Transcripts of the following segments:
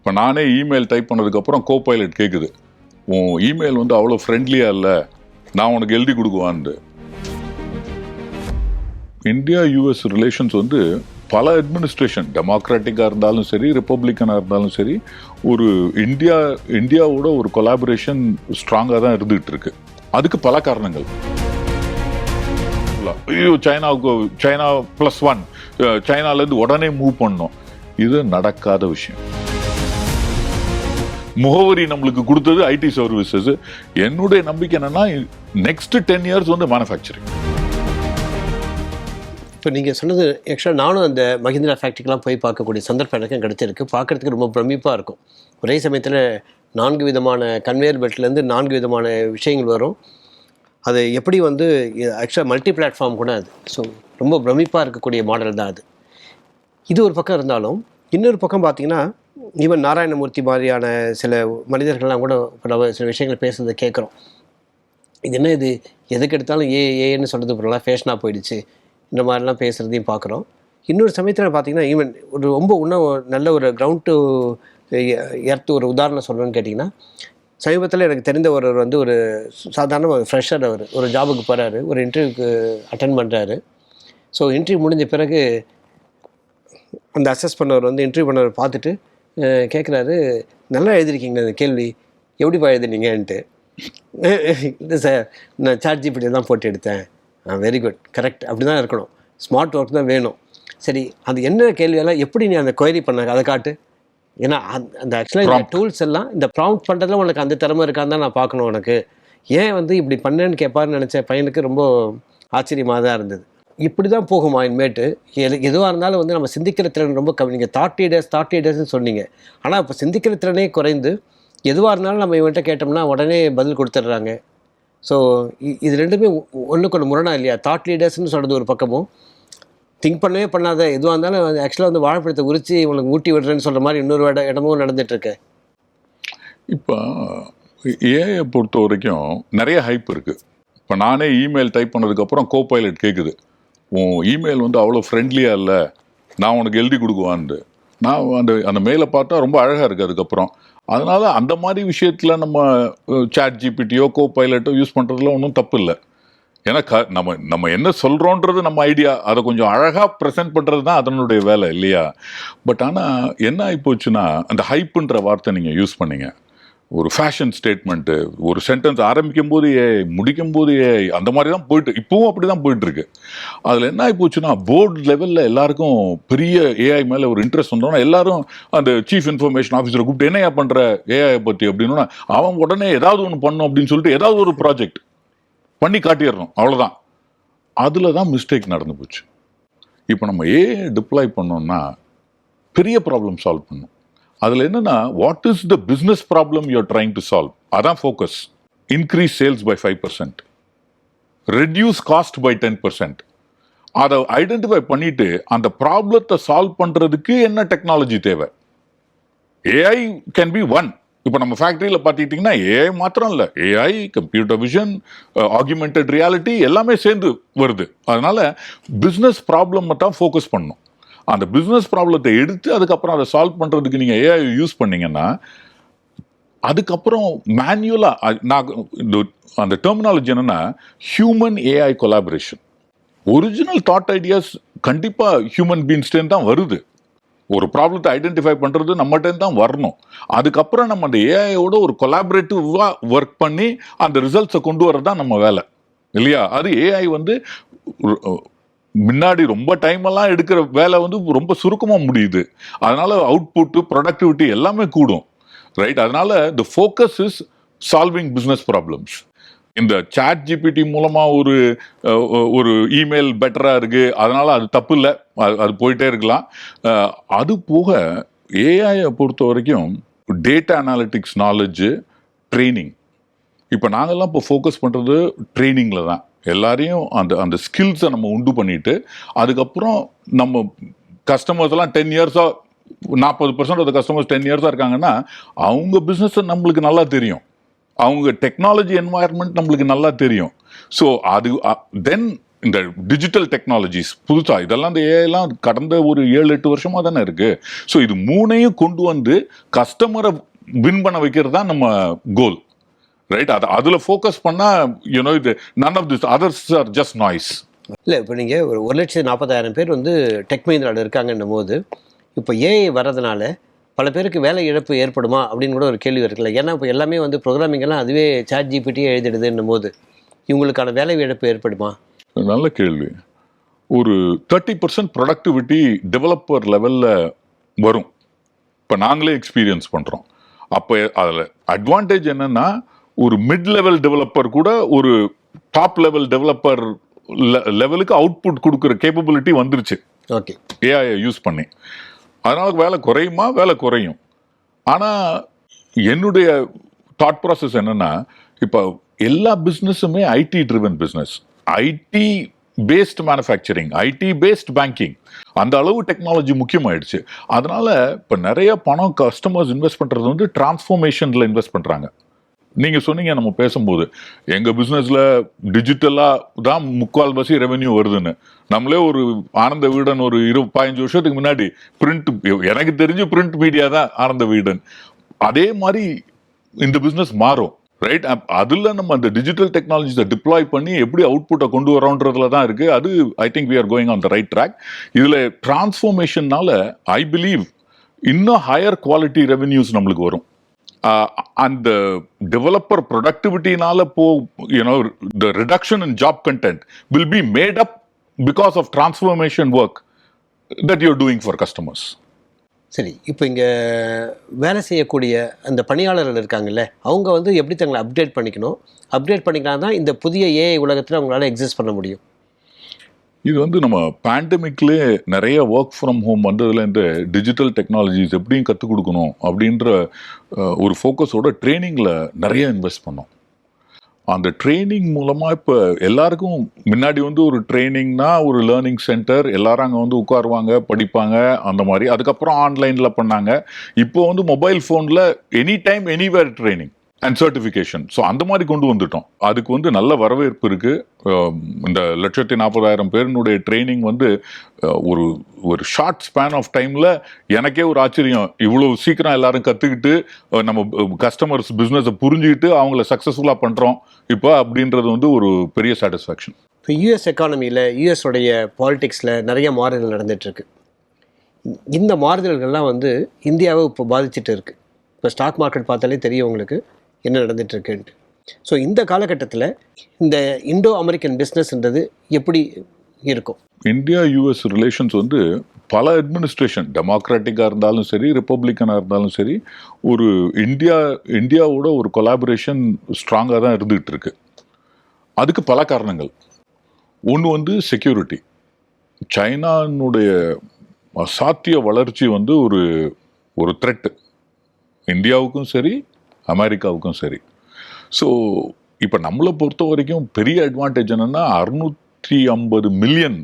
இப்போ நானே email type பண்ணதுக்கப்புறம் கோ பைலட் கேட்குது உன் இமெயில் வந்து அவ்வளோ ஃப்ரெண்ட்லியாக இல்லை. நான் உனக்கு எழுதி கொடுக்குவான்ட்டு. இந்தியா யூஎஸ் ரிலேஷன்ஸ் வந்து பல அட்மினிஸ்ட்ரேஷன் டெமோக்ராட்டிக்காக இருந்தாலும் சரி ரிப்பப்ளிக்கனாக இருந்தாலும் சரி ஒரு இந்தியா இந்தியாவோட ஒரு கொலாபரேஷன் ஸ்ட்ராங்காக தான் இருந்துகிட்டு இருக்கு அதுக்கு பல காரணங்கள். ஐயோ சைனாவுக்கு சைனா ப்ளஸ் ஒன் சைனாலேருந்து உடனே மூவ் பண்ணோம் இது நடக்காத விஷயம். முகவரி நம்மளுக்கு கொடுத்தது ஐடி சர்வீசஸ் என்னுடைய நம்பிக்கை என்னன்னா நெக்ஸ்ட் டென் இயர்ஸ் வந்து மேனுஃபேக்சரிங் இப்போ நீங்கள் சொன்னது ஆக்சுவலாக நானும் அந்த மஹிந்திரா ஃபேக்ட்ரிக்கெலாம் போய் பார்க்கக்கூடிய சந்தர்ப்பம் எனக்கும் கிடைச்சிருக்கு. பார்க்குறதுக்கு ரொம்ப பிரமிப்பாக இருக்கும். ஒரே சமயத்தில் நான்கு விதமான கன்வேயர் பெல்ட்லேருந்து நான்கு விதமான விஷயங்கள் வரும். அது எப்படி வந்து ஆக்சுவலாக மல்டி பிளாட்ஃபார்ம் கூட அது. ஸோ ரொம்ப பிரமிப்பாக இருக்கக்கூடிய மாடல் தான் அது. இது ஒரு பக்கம் இருந்தாலும் இன்னொரு பக்கம் பார்த்தீங்கன்னா ஈவன் நாராயணமூர்த்தி மாதிரியான சில மனிதர்கள்லாம் கூட இப்போ நம்ம சில விஷயங்கள் பேசுறதை கேட்குறோம். இது என்ன இது? எதுக்கு எடுத்தாலும் ஏ ஏன்னு சொல்கிறது இப்போலாம் ஃபேஷனாக போயிடுச்சு. இந்த மாதிரிலாம் பேசுகிறதையும் பார்க்குறோம். இன்னொரு சமயத்தில் பார்த்தீங்கன்னா ஈவன் ஒரு ரொம்ப இன்னும் ஒரு நல்ல ஒரு கிரவுண்ட் டு எர்த்து ஒரு உதாரணம் சொல்லணும்னு கேட்டிங்கன்னா சமீபத்தில் எனக்கு தெரிந்த ஒருவர் வந்து ஒரு சாதாரண ஒரு ஃப்ரெஷர் அவர். ஒரு ஜாபுக்கு போகிறாரு ஒரு இன்டர்வியூக்கு அட்டன் பண்ணுறாரு ஸோ இன்டர்வியூ முடிஞ்ச பிறகு அந்த அசஸ் பண்ணவர் வந்து இன்டர்வியூ பண்ணவர் பார்த்துட்டு கேட்குறாரு நல்லா எழுதிருக்கீங்க அந்த கேள்வி. எப்படிப்பா எழுதுனீங்கன்ட்டு? இல்லை சார் நான் சாட் ஜிபிடி தான் போட்டு எடுத்தேன். வெரி குட் கரெக்ட் அப்படி தான் இருக்கணும். ஸ்மார்ட் ஒர்க் தான் வேணும். சரி அது என்ன கேள்வியெல்லாம் எப்படி நீ அந்த கொயரி பண்ண? அதை காட்டு. ஏன்னா அந்த- அந்த ஆக்சுவலாக இந்த டூல்ஸ் எல்லாம் இந்த ப்ராம்ப்ட் பண்ணுறதுல உனக்கு அந்த திறமை இருக்கான்னு தான் நான் பார்க்கணும் உனக்கு. ஏன் வந்து இப்படி பண்ணேன்னு கேட்பாருன்னு நினச்ச பையனுக்கு ரொம்ப ஆச்சரியமாக தான் இருந்தது. இப்படி தான் போகுமா இனிமேட்டு எது எதுவாக இருந்தாலும் வந்து நம்ம சிந்திக்கிற திறன் ரொம்ப கம்மி. நீங்கள் தாட் டேஸ் தாட் டேஸ்ன்னு சொன்னீங்க. ஆனால் இப்போ சிந்திக்கிற திறனே குறைந்து எதுவாக இருந்தாலும் நம்ம இவன்கிட்ட கேட்டோம்னா உடனே பதில் கொடுத்துட்றாங்க. ஸோ இது ரெண்டுமே ஒன்றுக்கு ஒன்று முரணா இல்லையா? தாட் லீடர்ஸ்னு சொல்கிறது ஒரு பக்கமும். திங்க் பண்ணவே பண்ணாத எதுவாக இருந்தாலும் ஆக்சுவலாக வந்து வாழைப்பழத்தை உரிச்சு இவங்களுக்கு ஊட்டி விடுறேன்னு சொல்கிற மாதிரி இன்னொரு இட இடமும் நடந்துகிட்ருக்கு இப்போ ஏஐ பொறுத்த வரைக்கும் நிறைய ஹைப் இருக்குது இப்போ நானே இமெயில் டைப் பண்ணதுக்கப்புறம் கோ பைலட் கேட்குது உன் இமெயில் வந்து அவ்வளோ ஃப்ரெண்ட்லியாக இல்லை. நான் உனக்கு எழுதி கொடுக்குவான்ட்டு. நான் அந்த அந்த மெயிலை பார்த்தா ரொம்ப அழகாக இருக்குது அதுக்கப்புறம். அதனால் அந்த மாதிரி விஷயத்தில் நம்ம சாட் ஜிபிடியோ கோ பைலட்டோ யூஸ் பண்ணுறதுல ஒன்றும் தப்பு இல்லை. ஏன்னா க நம்ம நம்ம என்ன சொல்கிறோன்றது நம்ம ஐடியா அதை கொஞ்சம் அழகாக ப்ரெசென்ட் பண்ணுறது தான் அதனுடைய வேலை இல்லையா? பட் ஆனால் என்ன ஆகிப்போச்சுன்னா அந்த ஹைப்புன்ற வார்த்தை நீங்கள் யூஸ் பண்ணீங்க. ஒரு ஃபேஷன் ஸ்டேட்மெண்ட்டு ஒரு சென்டென்ஸ் ஆரம்பிக்கும் போது ஏ முடிக்கும் போது ஏ அந்த மாதிரி தான் போயிட்டு இப்போவும் அப்படி தான் போயிட்டுருக்கு. அதில் என்ன ஆகி போச்சுன்னா போர்டு லெவலில் எல்லாருக்கும் பெரிய ஏஐ மேலே ஒரு இன்ட்ரெஸ்ட் வந்தோன்னா எல்லாரும் அந்த சீஃப் இன்ஃபர்மேஷன் ஆஃபீஸரை கூப்பிட்டு என்னையா பண்ணுற ஏஐ பற்றி அப்படின்னா அவன் உடனே ஏதாவது ஒன்று பண்ணும் அப்படின்னு சொல்லிட்டு ஏதாவது ஒரு ப்ராஜெக்ட் பண்ணி காட்டிடுறோம் அவ்வளோதான் அதில் தான் மிஸ்டேக் நடந்து போச்சு. இப்போ நம்ம ஏஐ டிப்ளாய் பண்ணோம்னா பெரிய ப்ராப்ளம் சால்வ் பண்ணும். அதில் என்னன்னா what is the business problem you're trying to solve அதான் focus increase sales by five percent reduce cost by ten percent அதை ஐடென்டிஃபை பண்ணிட்டு அந்த ப்ராப்ளத்தை சால்வ் பண்ணுறதுக்கு என்ன டெக்னாலஜி தேவை? ஏஐ கேன் பி ஒன் இப்போ நம்ம ஃபேக்ட்ரியில் பார்த்துக்கிட்டிங்கன்னா ஏஐ மாத்திரம் இல்லை. AI computer vision augmented reality எல்லாமே சேர்ந்து வருது. அதனால் பிஸ்னஸ் ப்ராப்ளம் தான் ஃபோக்கஸ் பண்ணணும். அந்த பிஸ்னஸ் ப்ராப்ளத்தை எடுத்து அதுக்கப்புறம் அதை சால்வ் பண்ணுறதுக்கு நீங்கள் ஏஐ யூஸ் பண்ணிங்கன்னா அதுக்கப்புறம் மேனுவலாக நான் இந்த அந்த டெர்மினாலஜி என்னென்னா human AI collaboration original thought ideas கண்டிப்பாக ஹியூமன் பீன்ஸ்டேன் தான் வருது. ஒரு ப்ராப்ளத்தை ஐடென்டிஃபை பண்ணுறது நம்மகிட்ட தான் வரணும். அதுக்கப்புறம் நம்ம அந்த ஏஐயோட ஒரு கொலாபரேட்டிவாக ஒர்க் பண்ணி அந்த ரிசல்ட்ஸை கொண்டு வரது தான் நம்ம வேலை. இல்லையா? அது ஏஐ வந்து முன்னாடி ரொம்ப டைம் எல்லாம் எடுக்கிற வேலை வந்து ரொம்ப சுருக்கமாக முடியுது. அதனால அவுட்புட்டு ப்ரொடக்டிவிட்டி எல்லாமே கூடும். ரைட் அதனால the focus is solving business problems இந்த சாட் ஜிபிடி மூலமாக ஒரு ஒரு இமெயில் பெட்டராக இருக்குது அதனால் அது தப்பு இல்லை. அது போயிட்டே இருக்கலாம். அது போக ஏஐயை பொறுத்த வரைக்கும் டேட்டா அனாலிட்டிக்ஸ் நாலேஜு ட்ரைனிங் இப்போ நாங்கெல்லாம் இப்போ ஃபோக்கஸ் பண்ணுறது ட்ரைனிங்கில் தான். எல்லாரையும் அந்த அந்த ஸ்கில்ஸை நம்ம உண்டு பண்ணிட்டு அதுக்கப்புறம் நம்ம கஸ்டமர்ஸ்லாம் டென் இயர்ஸாக நாற்பது பர்சன்ட் ஆஃப் கஸ்டமர்ஸ் டென் இயர்ஸாக இருக்காங்கன்னா அவங்க பிஸ்னஸை நம்மளுக்கு நல்லா தெரியும். அவங்க டெக்னாலஜி என்வாயர்மெண்ட் நம்மளுக்கு நல்லா தெரியும். ஸோ அது தென் இந்த டிஜிட்டல் டெக்னாலஜிஸ் புதுசாக இதெல்லாம் இந்த ஏஐலாம் எல்லாம் கடந்த ஒரு ஏழு எட்டு வருஷமாக தானே இருக்குது ஸோ இது மூணையும் கொண்டு வந்து கஸ்டமரை வின் பண்ண வைக்கிறது தான் நம்ம கோல் ரைட் அது அதுல ஃபோக்கஸ் பண்ணா யூனோ இது none of this others are just noise இல்லை இப்போ நீங்கள் ஒரு ஒரு லட்சத்தி நாற்பதாயிரம் பேர் வந்து டெக் மஹிந்திராவில் இருக்காங்கன்னும் போது இப்போ ஏஐ வர்றதுனால பல பேருக்கு வேலை இழப்பு ஏற்படுமா அப்படின்னு கூட ஒரு கேள்வி இருக்குல்ல ஏன்னா இப்போ எல்லாமே வந்து ப்ரோக்ராமிங் எல்லாம் அதுவே சாட் ஜிபிடியே எழுதிடுதுன்னும் போது இவங்களுக்கான வேலை இழப்பு ஏற்படுமா? நல்ல கேள்வி. ஒரு தேர்ட்டி பர்சன்ட் ப்ரொடக்டிவிட்டி டெவலப்பர் லெவலில் வரும். இப்போ நாங்களே எக்ஸ்பீரியன்ஸ் பண்ணுறோம் அப்போ அதில் அட்வான்டேஜ் என்னன்னா ஒரு மிட் லெவல் டெவலப்பர் கூட ஒரு டாப் லெவல் டெவலப்பர் லெவலுக்கு அவுட்புட் கொடுக்குற கேப்பபிலிட்டி வந்துருச்சு. ஓகே ஏஐ யூஸ் பண்ணி. அதனால வேலை குறையுமா? வேலை குறையும். ஆனால் என்னுடைய தாட் ப்ராசஸ் என்னன்னா இப்போ எல்லா பிஸ்னஸுமே IT driven business IT based manufacturing IT based banking அந்த அளவு டெக்னாலஜி முக்கியமாயிடுச்சு. அதனால இப்போ நிறைய பணம் கஸ்டமர்ஸ் இன்வெஸ்ட் பண்றது வந்து டிரான்ஸ்ஃபர்மேஷன்ல இன்வெஸ்ட் பண்றாங்க. நீங்கள் சொன்னீங்க நம்ம பேசும்போது. எங்கள் பிஸ்னஸில் டிஜிட்டலாக தான் முக்கால்வாசி ரெவென்யூ வருதுன்னு. நம்மளே ஒரு ஆனந்த வீடன் ஒரு இரு பதினஞ்சு வருஷத்துக்கு முன்னாடி பிரிண்ட் எனக்கு தெரிஞ்சு பிரிண்ட் மீடியா தான் ஆனந்த வீடன். அதே மாதிரி இந்த பிஸ்னஸ் மாறும் ரைட் அதில் நம்ம அந்த டிஜிட்டல் டெக்னாலஜிஸை டிப்ளாய் பண்ணி எப்படி அவுட்புட்டை கொண்டு வரோன்றதுல தான் இருக்குது அது I think we are going on the right track இதில் டிரான்ஸ்ஃபர்மேஷன்னால ஐ பிலீவ் இன்னும் ஹையர் குவாலிட்டி ரெவென்யூஸ் நம்மளுக்கு வரும். அந்த டெவலப்பர் ப்ரொடக்டிவிட்டினால போ you know the reduction in job content will be made up because of transformation work that you're doing for customers சரி இப்போ இங்கே வேலை செய்யக்கூடிய அந்த பணியாளர்கள் இருக்காங்கல்ல அவங்க வந்து எப்படி தங்களை அப்டேட் பண்ணிக்கணும்? அப்டேட் பண்ணிக்கலாம் தான் இந்த புதிய ஏஐ உலகத்தில் அவங்களால எக்ஸிஸ்ட் பண்ண முடியும். இது வந்து நம்ம பேண்டமிக்லேயே நிறைய ஒர்க் ஃப்ரம் ஹோம் வந்ததுலேருந்து டிஜிட்டல் டெக்னாலஜிஸ் எப்படியும் கற்றுக் கொடுக்கணும் அப்படின்ற ஒரு ஃபோக்கஸோட ட்ரைனிங்கில் நிறைய இன்வெஸ்ட் பண்ணோம். அந்த ட்ரைனிங் மூலமாக இப்போ எல்லாருக்கும் முன்னாடி வந்து ஒரு ட்ரைனிங்னா ஒரு லேர்னிங் சென்டர் எல்லாரும் அங்கே வந்து உட்காருவாங்க படிப்பாங்க அந்த மாதிரி. அதுக்கப்புறம் ஆன்லைனில் பண்ணாங்க. இப்போ வந்து மொபைல் ஃபோனில் any time anywhere training and certification so அந்த மாதிரி கொண்டு வந்துட்டோம். அதுக்கு வந்து நல்ல வரவேற்பு இருக்குது இந்த லட்சத்தி நாற்பதாயிரம் பேரினுடைய ட்ரைனிங் வந்து ஒரு ஒரு ஷார்ட் ஸ்பேன் ஆஃப் டைமில் எனக்கே ஒரு ஆச்சரியம். இவ்வளோ சீக்கிரம் எல்லாரும் கற்றுக்கிட்டு நம்ம கஸ்டமர்ஸ் பிஸ்னஸை புரிஞ்சுக்கிட்டு அவங்கள சக்ஸஸ்ஃபுல்லாக பண்ணுறோம் இப்போ அப்படின்றது வந்து ஒரு பெரிய சாட்டிஸ்ஃபேக்ஷன் இப்போ யூஎஸ் எக்கானமியில் யூஎஸோடைய பாலிடிக்ஸில் நிறைய மாறுதல் நடந்துகிட்ருக்கு இந்த மாறுதல்கள்லாம் வந்து இந்தியாவை இப்போ பாதிச்சுட்டு இருக்குது இப்போ ஸ்டாக் மார்க்கெட் பார்த்தாலே தெரியும் உங்களுக்கு. என்ன நடந்துகிட்ருக்குன்ட்டு ஸோ இந்த காலகட்டத்தில் இந்த இண்டோ அமெரிக்கன் பிஸ்னஸ்ன்றது எப்படி இருக்கும்? இந்தியா யூஎஸ் ரிலேஷன்ஸ் வந்து பல அட்மினிஸ்ட்ரேஷன் டெமோக்ராட்டிக்காக இருந்தாலும் சரி ரிப்பப்ளிக்கனாக இருந்தாலும் சரி ஒரு இந்தியா இந்தியாவோட ஒரு கொலாபரேஷன் ஸ்ட்ராங்காக தான் இருந்துகிட்டு இருக்கு அதுக்கு பல காரணங்கள். ஒன்று வந்து செக்யூரிட்டி சைனானுடைய சாத்திய வளர்ச்சி வந்து ஒரு ஒரு த்ரெட்டு இந்தியாவுக்கும் சரி அமெரிக்காவுக்கும் சரி. ஸோ இப்போ நம்மளை பொறுத்த வரைக்கும் பெரிய அட்வான்டேஜ் என்னன்னா அறுநூற்றி ஐம்பது மில்லியன்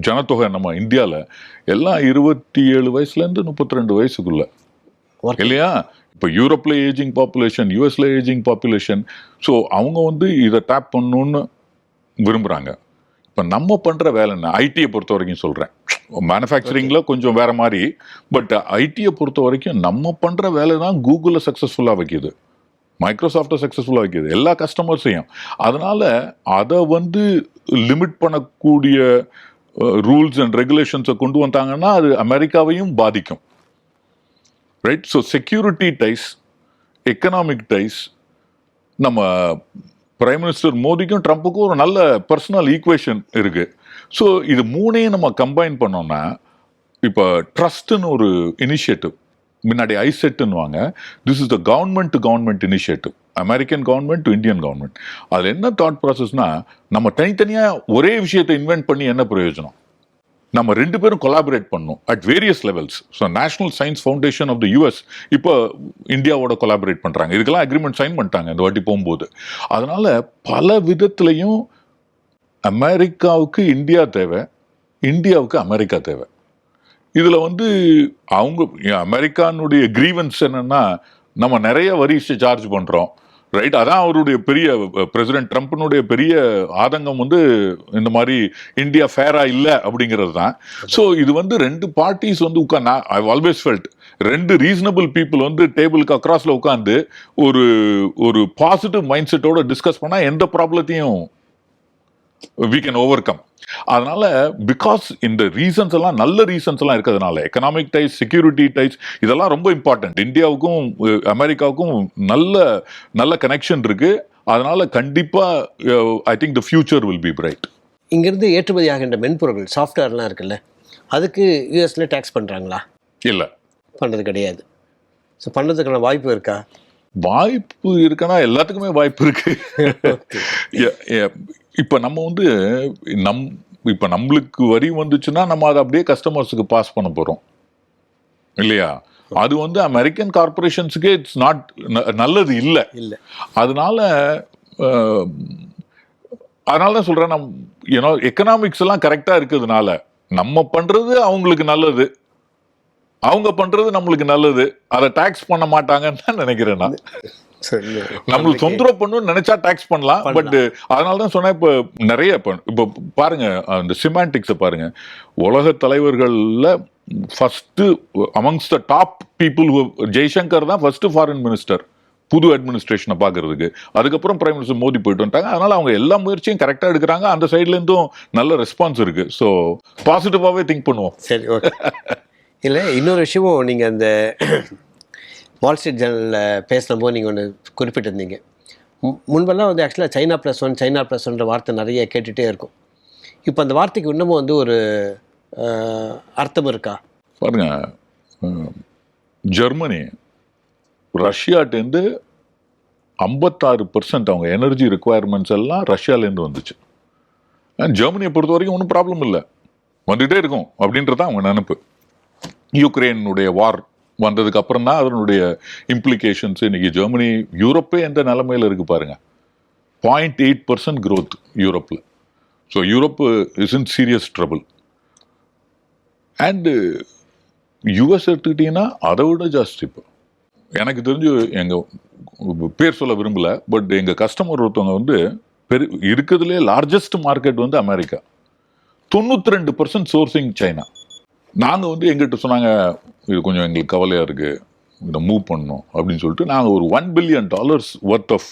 ஜனத்தொகை நம்ம இந்தியாவில் எல்லாம் இருபத்தி ஏழு வயசுலேருந்து முப்பத்தி ரெண்டு வயசுக்குள்ள இல்லையா? இப்போ யூரோப்ல ஏஜிங் பாப்புலேஷன் யூஎஸ்ல ஏஜிங் பாப்புலேஷன் ஸோ அவங்க வந்து இதை டேப் பண்ணணும்னு விரும்புகிறாங்க இப்போ நம்ம பண்ணுற வேலை என்ன? ஐடியை பொறுத்த வரைக்கும் சொல்கிறேன் மேனுஃபேக்சரிங்கில் கொஞ்சம் வேற மாதிரி பட் ஐடியை பொறுத்த வரைக்கும் நம்ம பண்ணுற வேலை தான் கூகுளில் சக்ஸஸ்ஃபுல்லாக வைக்கிது. மைக்ரோசாஃப்ட்டை சக்ஸஸ்ஃபுல்லாக வைக்கிது. எல்லா கஸ்டமர்ஸையும் அதனால அதை வந்து லிமிட் பண்ணக்கூடிய ரூல்ஸ் அண்ட் ரெகுலேஷன்ஸை கொண்டு வந்தாங்கன்னா அது அமெரிக்காவையும் பாதிக்கும். Right so security ties economic ties நம்ம பிரைம் மினிஸ்டர் மோடிக்கும் ட்ரம்ப்புக்கும் ஒரு நல்ல பர்சனல் ஈக்குவேஷன் இருக்குது ஸோ இது மூணையும் நம்ம கம்பைன் பண்ணோம்னா இப்போ ட்ரஸ்ட்னு ஒரு இனிஷியேட்டிவ் முன்னாடி ஐசெட்டுன்னு வாங்க this is the government to government initiative American government to Indian government அதில் என்ன தாட் ப்ராசஸ்னால் நம்ம தனித்தனியாக ஒரே விஷயத்தை இன்வென்ட் பண்ணி என்ன பிரயோஜனம்? நம்ம ரெண்டு பேரும் கொலாபரேட் பண்ணோம் at various levels so National Science Foundation of the US இப்போ இந்தியாவோட கொலாபரேட் பண்ணுறாங்க இதுக்கெல்லாம் அக்ரிமெண்ட் சைன் பண்ணிட்டாங்க இந்த வாட்டி போகும்போது. அதனால் பல விதத்துலையும் அமெரிக்காவுக்கு இந்தியா தேவை இந்தியாவுக்கு அமெரிக்கா தேவை. இதில் வந்து அவங்க அமெரிக்கானுடைய க்ரீவன்ஸ் என்னென்னா நம்ம நிறைய வரிசை சார்ஜ் பண்ணுறோம் ரைட் அதான் அவருடைய பெரிய பிரசிடென்ட் ட்ரம்ப்னுடைய பெரிய ஆதங்கம் வந்து இந்த மாதிரி இந்தியா ஃபேரா இல்லை அப்படிங்கிறது தான். ஸோ இது வந்து ரெண்டு பார்ட்டிஸ் வந்து உட்காந்து ஐ ஆல்வேஸ் ஃபெல்ட் ரெண்டு ரீசனபிள் பீப்புள் வந்து டேபிளுக்கு அக்ராஸில் உட்காந்து ஒரு ஒரு பாசிட்டிவ் மைண்ட் செட்டோட டிஸ்கஸ் பண்ணால் எந்த ப்ராப்ளத்தையும் வி கேன் ஓவர் கம் அதனால பிகாஸ் இந்த ரீசன்ஸ் எல்லாம் நல்ல ரீசன்ஸ் எல்லாம் இருக்கிறதுனால எக்கனாமிக் டைஸ் செக்யூரிட்டி டைஸ் இதெல்லாம் ரொம்ப இம்பார்ட்டன்ட் இந்தியாவுக்கும் அமெரிக்காவுக்கும் நல்ல நல்ல கனெக்ஷன் இருக்கு. அதனால கண்டிப்பா I think the future will be bright இங்கேருந்து ஏற்றுமதி ஆகின்ற மென்பொருட்கள் சாஃப்ட்வேர்லாம் இருக்குல்ல அதுக்கு யூஎஸ்ல டேக்ஸ் பண்ணுறாங்களா இல்ல. பண்ணுறது கிடையாது. ஸோ பண்ணுறதுக்கான வாய்ப்பு இருக்கா? வாய்ப்பு இருக்குன்னா எல்லாத்துக்குமே வாய்ப்பு இருக்கு. இப்ப நம்ம வந்து நம் இப்ப நம்மளுக்கு வரி வந்துச்சுன்னா நம்ம அதை அப்படியே கஸ்டமர்ஸுக்கு பாஸ் பண்ண போறோம். இல்லையா? அது வந்து அமெரிக்கன் கார்பரேஷன்ஸுக்கே இட்ஸ் நாட் நல்லது இல்லை. இல்லை. அதனால அதனால தான் சொல்றேன் நம் ஏன்னா எக்கனாமிக்ஸ் எல்லாம் கரெக்டா இருக்கிறதுனால நம்ம பண்றது அவங்களுக்கு நல்லது. அவங்க பண்றது நம்மளுக்கு நல்லது. அதை டாக்ஸ் பண்ண மாட்டாங்கன்னு தான் நினைக்கிறேன் நான். நம்மளுக்கு தொந்தரவு பண்ணணும்னு நினைச்சா டாக்ஸ் பண்ணலாம். பட் அதனால தான் சொன்னேன் இப்போ நிறைய இப்போ பாருங்க அந்த சிமாண்டிக்ஸை பாருங்க. உலக தலைவர்கள்ல first amongst the top people Jaishankar தான் ஃபர்ஸ்ட் ஃபாரின் மினிஸ்டர் புது அட்மினிஸ்ட்ரேஷனை பார்க்கறதுக்கு அதுக்கப்புறம் பிரைம் மினிஸ்டர் மோடி போயிட்டு வந்துட்டாங்க. அதனால அவங்க எல்லா முயற்சியும் கரெக்டாக எடுக்கிறாங்க. அந்த சைட்ல இருந்தும் நல்ல ரெஸ்பான்ஸ் இருக்கு. ஸோ பாசிட்டிவாகவே திங்க் பண்ணுவோம். சரி ஓகே இல்லை இன்னொரு விஷயமும் நீங்கள் அந்த வால் ஸ்ட்ரீட் ஜேர்னலில் பேசினபோது நீங்கள் ஒன்று குறிப்பிட்டிருந்தீங்க. முன்பெல்லாம் வந்து ஆக்சுவலாக China plus one China plus ஒன்ற வார்த்தை நிறைய கேட்டுகிட்டே இருக்கும். இப்போ அந்த வார்த்தைக்கு இன்னமும் வந்து ஒரு அர்த்தம் இருக்கா? பாருங்க ஜெர்மனி ரஷ்யாட்டேருந்து ஐம்பத்தாறு பர்சன்ட் அவங்க எனர்ஜி ரெக்குவயர்மெண்ட்ஸ் எல்லாம் ரஷ்யாலேருந்து வந்துச்சு. ஜெர்மனியை பொறுத்த வரைக்கும் ஒன்றும் ப்ராப்ளம் இல்லை. வந்துகிட்டே இருக்கும் அப்படின்றது தான் அவங்க நினப்பு. யுக்ரைனுடைய வார் வந்ததுக்கு அப்புறம் தான் அதனுடைய இம்ப்ளிகேஷன்ஸ் இன்னைக்கு ஜெர்மனி யூரோப்பே எந்த நிலைமையில் இருக்கு பாருங்க. பாயிண்ட் எயிட் பர்சன்ட் க்ரோத் யூரோப்பில் so Europe is in serious trouble and US எடுத்துக்கிட்டிங்கன்னா அதை விட ஜாஸ்தி இப்போ. எனக்கு தெரிஞ்சு எங்கள் பேர் சொல்ல விரும்பலை பட் எங்கள் கஸ்டமர் ஒருத்தவங்க வந்து பெரு இருக்கிறதுலே லார்ஜஸ்ட் மார்க்கெட் வந்து அமெரிக்கா. தொண்ணூற்றி ரெண்டு பர்சன்ட் சோர்சிங் சைனா நாங்கள் வந்து எங்கிட்ட சொன்னாங்க இது கொஞ்சம் எங்களுக்கு கவலையாக இருக்குது இதை மூவ் பண்ணணும் அப்படின்னு சொல்லிட்டு நாங்கள் ஒரு one billion dollars worth of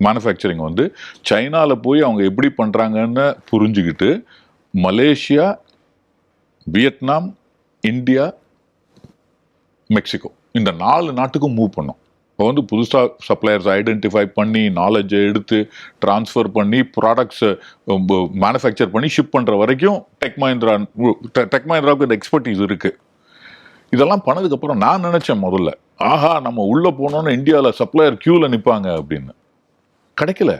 manufacturing வந்து சைனாவில் போய் அவங்க எப்படி பண்ணுறாங்கன்னு புரிஞ்சுக்கிட்டு மலேசியா வியட்நாம் இந்தியா மெக்சிகோ இந்த நாலு நாட்டுக்கும் மூவ் பண்ணோம். இப்போ வந்து புதுசாக சப்ளையர்ஸ் ஐடென்டிஃபை பண்ணி நாலேஜை எடுத்து ட்ரான்ஸ்ஃபர் பண்ணி ப்ராடக்ட்ஸை மேனுஃபேக்சர் பண்ணி ஷிப் பண்ணுற வரைக்கும் டெக் மஹிந்திரா டெக் மஹிந்திராவுக்கு இந்த எக்ஸ்பர்டீஸ் இருக்குது இதெல்லாம் பண்ணதுக்கப்புறம் நான் நினச்சேன் முதல்ல. ஆஹா நம்ம உள்ளே போனோன்னு இந்தியாவில் சப்ளையர் க்யூவில் நிற்பாங்க அப்படின்னு. கிடைக்கல.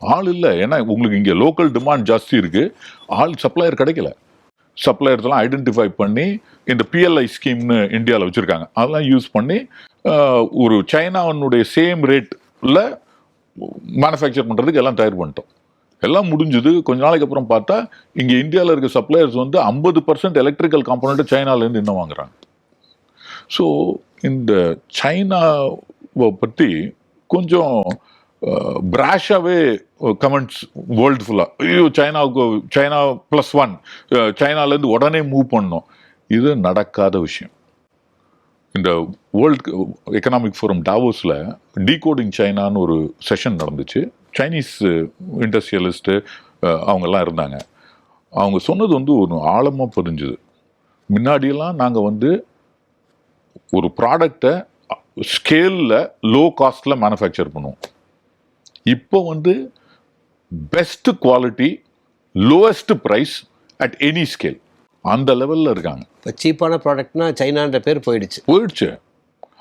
ஆள் இல்லை. ஏன்னா உங்களுக்கு இங்கே லோக்கல் டிமாண்ட் ஜாஸ்தி இருக்குது ஆள் சப்ளையர் கிடைக்கல. சப்ளையர்ஸ்லாம் ஐடென்டிஃபை பண்ணி இந்த பிஎல்ஐ ஸ்கீம்னு இந்தியாவில் வச்சுருக்காங்க. அதெல்லாம் யூஸ் பண்ணி ஒரு சைனாவினுடைய சேம் ரேட்டில் மேனுஃபேக்சர் பண்ணுறதுக்கு எல்லாம் தயார் பண்ணிட்டோம். எல்லாம் முடிஞ்சது. கொஞ்ச நாளைக்கு அப்புறம் பார்த்தா இங்கே இந்தியாவில் இருக்க சப்ளையர்ஸ் வந்து ஐம்பது பர்சன்ட் எலக்ட்ரிக்கல் காம்பனண்ட்டு சைனாலேருந்து இன்னும் வாங்குறாங்க. ஸோ இந்த சைனாவை பற்றி கொஞ்சம் பிராஷாகவே கமெண்ட்ஸ் வேர்ல்டு ஃபுல்லாக ஐயோ சைனாவுக்கு சைனா ப்ளஸ் ஒன் சைனாலேருந்து உடனே மூவ் பண்ணோம் இது நடக்காத விஷயம். இந்த வேர்ல்டு எக்கனாமிக் ஃபோரம் டாவோஸில் டீகோடிங் சைனான்னு ஒரு செஷன் நடந்துச்சு. சைனீஸ் இண்டஸ்ட்ரியலிஸ்ட்டு அவங்கெல்லாம் இருந்தாங்க. அவங்க சொன்னது வந்து ஒரு ஆழமாக புரிஞ்சுது. முன்னாடியெல்லாம் நாங்கள் வந்து ஒரு ப்ராடக்டை ஸ்கேலில் லோ காஸ்ட்டில் மேனுஃபேக்சர் பண்ணுவோம். இப்போ வந்து best quality lowest price at any scale அந்த லெவலில் இருக்காங்க. இப்போ சீப்பான ப்ராடக்ட்னா சைனான்ற பேர் போயிடுச்சு. போயிடுச்சு.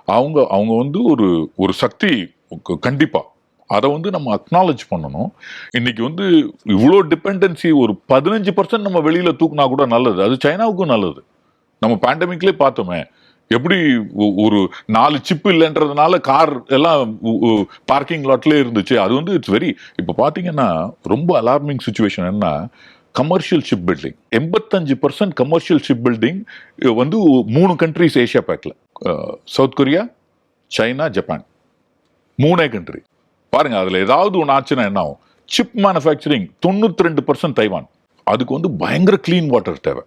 அவங்க அவங்க வந்து ஒரு ஒரு சக்தி க- கண்டிப்பா. அதை வந்து நம்ம அக்னாலஜ் பண்ணணும். இன்னைக்கு வந்து இவ்வளோ டிபெண்டன்சி ஒரு பதினஞ்சு பர்சன்ட் நம்ம வெளியில் தூக்குனா கூட நல்லது. அது சைனாவுக்கும் நல்லது. நம்ம பேண்டமிக்லேயே பார்த்தோமே எப்படி ஒ- ஒரு நாலு சிப் இல்லைன்றதுனால கார் எல்லாம் பார்க்கிங் லாட்லேயே இருந்துச்சு. அது வந்து இட்ஸ் வெரி இப்போ பார்த்தீங்கன்னா ரொம்ப அலார்மிங் சுச்சுவேஷன் என்ன கமர்ஷியல் ஷிப் பில்டிங் எண்பத்தஞ்சு பர்சன்ட் கமர்ஷியல் ஷிப் பில்டிங் வந்து மூணு கண்ட்ரிஸ் ஏஷியா பேக்கில் சவுத் கொரியா சைனா ஜப்பான் மூணே கண்ட்ரி பாருங்க அதில் ஏதாவது ஒன்று ஆச்சுன்னா என்ன ஆகும்? சிப் மேனுஃபேக்சரிங் தொண்ணூற்றி ரெண்டு பர்சன்ட் தைவான் அதுக்கு வந்து பயங்கர க்ளீன் வாட்டர் தேவை.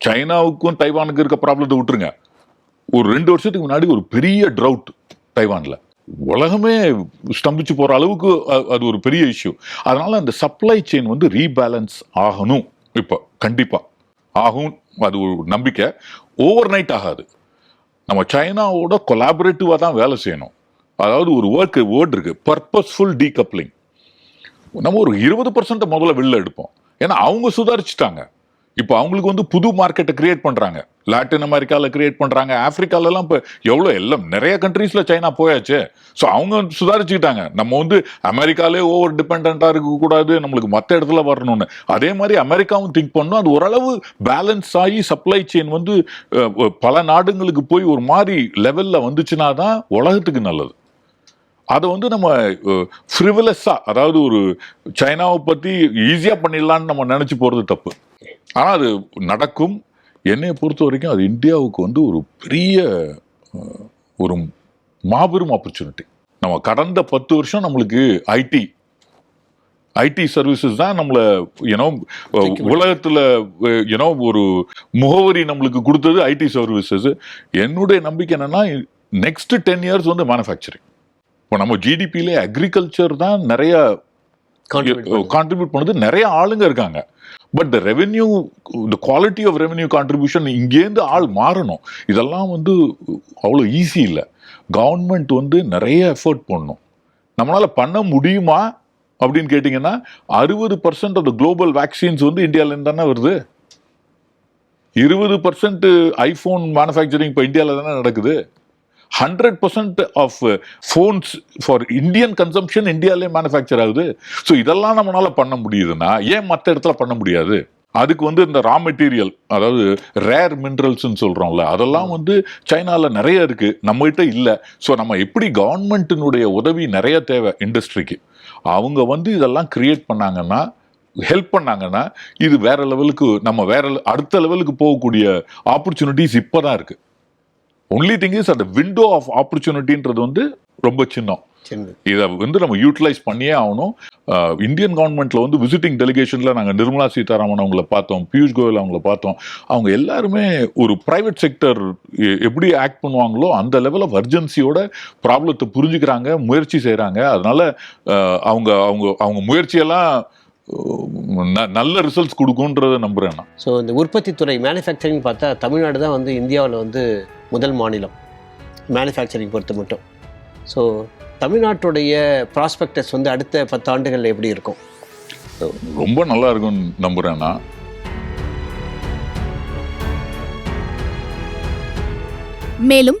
சைனாவுக்கும் தைவானுக்கு இருக்க ப்ராப்ளத்தை விட்டுருங்க. ஒரு ரெண்டு வருஷத்துக்கு முன்னாடி ஒரு பெரிய ட்ரவுட் தைவானில் உலகமே ஸ்தம்பிச்சு போகிற அளவுக்கு அது ஒரு பெரிய இஷ்யூ அதனால அந்த சப்ளை செயின் வந்து ரீபேலன்ஸ் ஆகணும். இப்போ கண்டிப்பாக ஆகும். அது ஒரு நம்பிக்கை. ஓவர் நைட் ஆகாது. நம்ம சைனாவோட கொலாபரேட்டிவாக தான் வேலை செய்யணும். அதாவது ஒரு ஒர்க் வேர்ட் இருக்கு. பர்பஸ்ஃபுல் டீகப்ளிங் நம்ம ஒரு இருபது பர்சன்ட் முதல்ல வெளில எடுப்போம். ஏன்னா அவங்க சுதாரிச்சுட்டாங்க. இப்போ அவங்களுக்கு வந்து புது மார்க்கெட்டை கிரியேட் பண்ணுறாங்க லாட்டின் அமெரிக்காவில் கிரியேட் பண்ணுறாங்க ஆஃப்ரிக்காலலாம் இப்போ எவ்வளோ எல்லாம் நிறைய கண்ட்ரீஸில் சைனா போயாச்சு. ஸோ அவங்க சுதாரிச்சுக்கிட்டாங்க. நம்ம வந்து அமெரிக்காலே ஓவர் டிபெண்ட்டாக இருக்கக்கூடாது நம்மளுக்கு மற்ற இடத்துல வரணும்னு. அதே மாதிரி அமெரிக்காவும் திங்க் பண்ணும். அது ஓரளவு பேலன்ஸ் ஆகி சப்ளை செயின் வந்து பல நாடுங்களுக்கு போய் ஒரு மாதிரி லெவலில் வந்துச்சுன்னா தான் உலகத்துக்கு நல்லது. அதை வந்து நம்ம ஃப்ரிவலஸாக அதாவது ஒரு சைனாவை பற்றி ஈஸியாக பண்ணிடலான்னு நம்ம நினச்சி போகிறது தப்பு. ஆனால் அது நடக்கும். என்னையை பொறுத்த வரைக்கும் அது இந்தியாவுக்கு வந்து ஒரு பெரிய ஒரு மாபெரும் ஆப்பர்ச்சுனிட்டி நம்ம கடந்த பத்து வருஷம் நம்மளுக்கு ஐடி ஐடி சர்வீசஸ் தான் நம்மளை யூனோ உலகத்தில் யூனோ ஒரு முகவரி நம்மளுக்கு கொடுத்தது ஐடி சர்வீசஸ் என்னுடைய நம்பிக்கை என்னன்னா நெக்ஸ்ட் டென் இயர்ஸ் வந்து மேனுஃபேக்சரிங் இப்போ நம்ம ஜிடிபியிலே அக்ரிகல்ச்சர் தான் நிறைய. கான்ட்ரிபியூட் பண்ணது. நிறைய ஆளுங்க இருக்காங்க. But the revenue the quality of revenue contribution இங்கேருந்து ஆள் மாறணும். இதெல்லாம் வந்து அவ்வளோ ஈஸி இல்லை. கவர்மெண்ட் வந்து நிறைய எஃபர்ட் பண்ணணும் நம்மளால பண்ண முடியுமா அப்படின்னு கேட்டிங்கன்னா அறுபது percent of the global vaccines வந்து இந்தியாவிலேருந்து தானே வருது? இருபது பர்சன்ட் ஐஃபோன் மேனுஃபேக்சரிங் இப்போ இந்தியாவில் தானே நடக்குது? Hundred percent of phones for Indian consumption இந்தியாவிலே மேனுஃபேக்சர் ஆகுது. ஸோ இதெல்லாம் நம்மளால பண்ண முடியுதுன்னா ஏன் மற்ற இடத்துல பண்ண முடியாது? அதுக்கு வந்து இந்த ரா மெட்டீரியல் அதாவது ரேர் மினரல்ஸ்ன்னு சொல்கிறோம்ல அதெல்லாம் வந்து சைனாவில் நிறைய இருக்குது நம்மகிட்ட இல்லை. ஸோ நம்ம எப்படி கவர்மெண்ட்டினுடைய உதவி நிறைய தேவை இண்டஸ்ட்ரிக்கு அவங்க வந்து இதெல்லாம் கிரியேட் பண்ணாங்கன்னா ஹெல்ப் பண்ணாங்கன்னா இது வேற லெவலுக்கு நம்ம வேற அடுத்த லெவலுக்கு போகக்கூடிய ஆப்பர்ச்சுனிட்டிஸ் இப்போ தான் இருக்குது ஒன்லி திங் இஸ் அந்த விண்டோ ஆஃப் ஆப்பர்ச்சுனிட்டின்றது வந்து ரொம்ப சின்னம். இதை வந்து நம்ம யூட்டிலைஸ் பண்ணியே ஆகணும். இந்தியன் கவர்மெண்ட்ல வந்து விசிட்டிங் டெலிகேஷன்ல நாங்கள் நிர்மலா சீதாராமன் அவங்கள பார்த்தோம் பியூஷ் கோயல் அவங்கள பார்த்தோம். அவங்க எல்லாருமே ஒரு பிரைவேட் செக்டர் எப்படி ஆக்ட் பண்ணுவாங்களோ அந்த லெவல் ஆஃப் அர்ஜென்சியோட ப்ராப்ளத்தை புரிஞ்சுக்கிறாங்க முயற்சி செய்கிறாங்க அதனால அவங்க அவங்க அவங்க முயற்சியெல்லாம் நல்ல ரிசல்ட்ஸ் கொடுக்குன்றதை நம்புறேன் நான். ஸோ இந்த உற்பத்தி துறை மேனுஃபேக்சரிங் பார்த்தா தமிழ்நாடு தான் வந்து இந்தியாவில் வந்து முதல் மாநிலம். மேனுஃபேக்சரிங் பொறுத்த மட்டும். ஸோ தமிழ்நாட்டுடைய ப்ராஸ்பெக்டஸ் வந்து அடுத்த பத்து ஆண்டுகளில் எப்படி இருக்கும்? ரொம்ப நல்லா இருக்கும்னு நம்புறேன் நான். மேலும்